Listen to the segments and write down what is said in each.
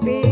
be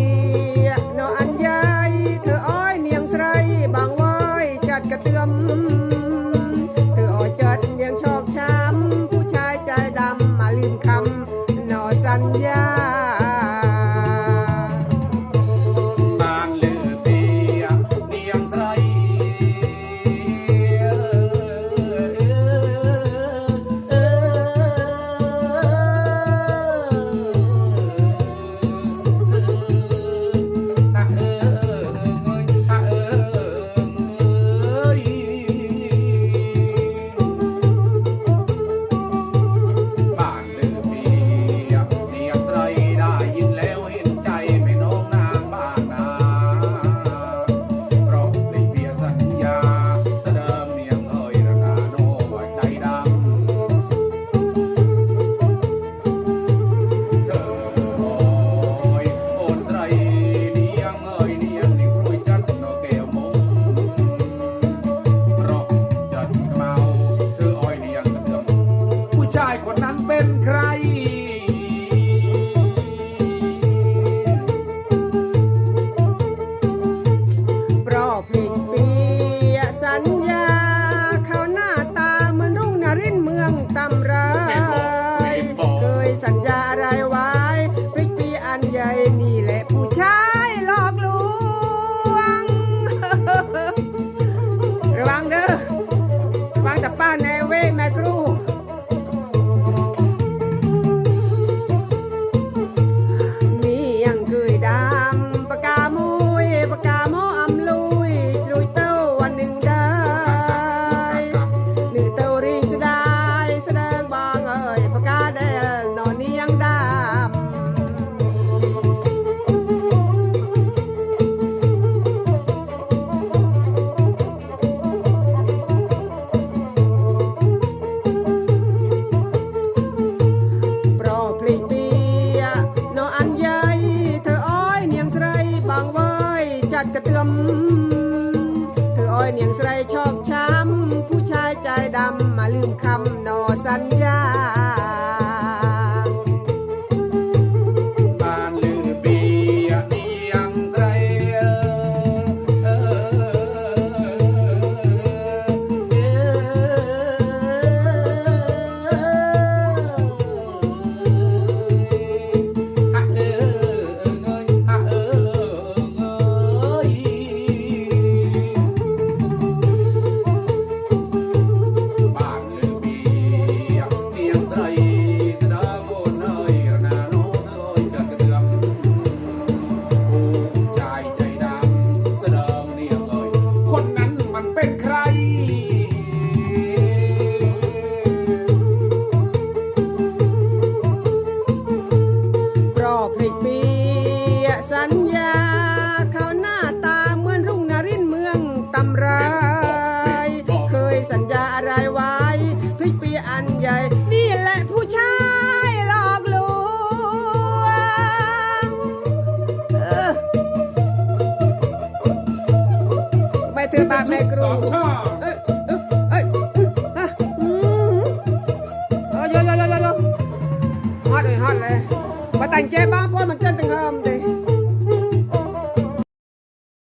กัดกระเตือมเธออ้อยเนียงใส่ชอกช้ำผู้ชายใจดำมาลืมคำนอสัญญา เถอบ้าแม่ครูสองช่อเอ้ยเอ้ยเอ้ยเอ้ยอืมเอาเยอะๆๆๆฮอตเลยฮอตเลยมาแต่งเจ๊บ้างเพราะมันเต้นตึงเฮิมดิ